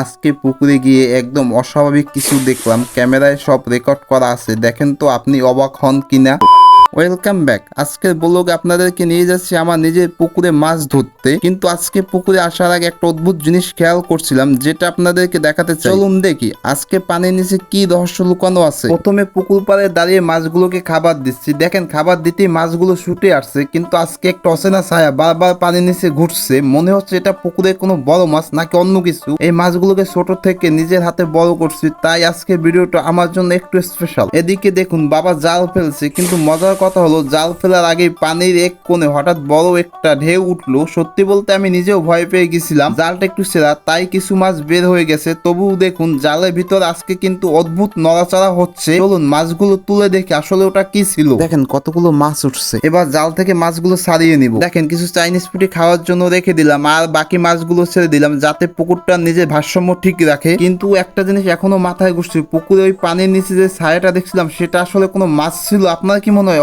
আজকে পুকুরে গিয়ে একদম অস্বাভাবিক কিছু দেখলাম। ক্যামেরায় সব রেকর্ড করা আছে। দেখেন তো আপনি অবাক হন কিনা? ওয়েলকাম ব্যাক আজকের ব্লগে আপনাদেরকে নিয়ে যাচ্ছি আমার নিজের পুকুরে মাছ ধরতে। কিন্তু আজকে পুকুরে আসার আগে একটা অদ্ভুত জিনিস খেয়াল করছিলাম, যেটা আপনাদেরকে দেখাতে চলুন দেখি, আজকে পানির নিচে কি রহস্য লুকানো আছে? প্রথমে পুকুর পাড়ে দাঁড়িয়ে মাছগুলোকে খাবার দিচ্ছি। দেখেন, খাবার দিতেই মাছগুলো ছুটে আসছে, কিন্তু আজকে একটা অচেনা ছায়া বারবার পানির নিচে ঘুরছে। মনে হচ্ছে এটা পুকুরে কোনো বড় মাছ নাকি অন্য কিছু। এই মাছগুলোকে ছোট থেকে নিজের হাতে বড় করছি, তাই আজকে ভিডিওটা আমার জন্য একটু স্পেশাল এদিকে দেখুন, বাবা জাল ফেলছে, কিন্তু মজার কথা হলো জাল ফেলার আগে পানির এক কোণে হঠাৎ বড় একটা ঢেউ উঠল। সত্যি বলতে আমি নিজেও ভয় পেয়ে গেছিলাম। জালটা একটু সেরা তাই কিছু মাছ বের হয়ে গেছে। তবুও দেখুন জালের ভিতর আজকে কিন্তু অদ্ভুত নড়াচড়া হচ্ছে। চলুন মাছগুলো তুলে দেখে আসলে ওটা কি ছিল। দেখেন কতগুলো মাছ উঠছে। এবার জাল থেকে মাছগুলো সারিয়ে নিব। দেখেন কিছু চাইনিজ ফুটি খাওয়ার জন্য রেখে দিলাম আর বাকি মাছগুলো ছেড়ে দিলাম যাতে পুকুরটা নিজের ভারসাম্য ঠিক রাখে। কিন্তু একটা জিনিস এখনও মাথায় ঘুরছে পুকুরে ওই পানির নিচে যে ছায়াটা দেখছিলাম সেটা আসলে কোনো মাছ ছিল? আপনার কি মনে হয়?